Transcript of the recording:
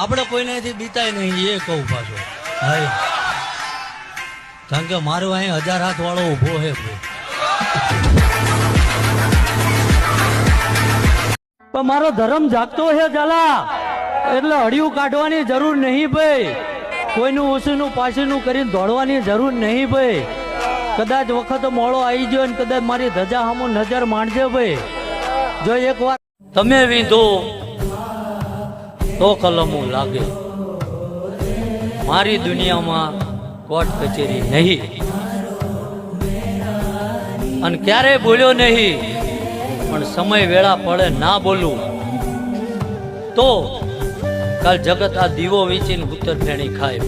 આપણે કોઈને બીતાય નહીં એ કહું પાછો. હાય. કારણ કે મારો અહીં હજાર હાથ વાળો ઊભો હે ભાઈ. પણ મારો ધર્મ જાગતો છે જલા એટલે હડિયું કાઢવાની જરૂર નહીં ભાઈ. કોઈનું ઓછીનું પાછીનું કરીને દોડવાની જરૂર નહીં ભાઈ. કદાચ વખત મોડો આવી ગયો ને કદાચ મારી ધજા સામું નજર માંડજે ભાઈ. જો એક વાર તમે વીંધો તો કલમો લાગે. મારી દુનિયામાં કોર્ટ કચેરી નહીં. અને ક્યારેય બોલ્યો નહીં, પણ સમય વેળા પડે ના બોલું. તો કાલ જગત આ દીવો વેચીને ઉત્તર ફેણી ખાય.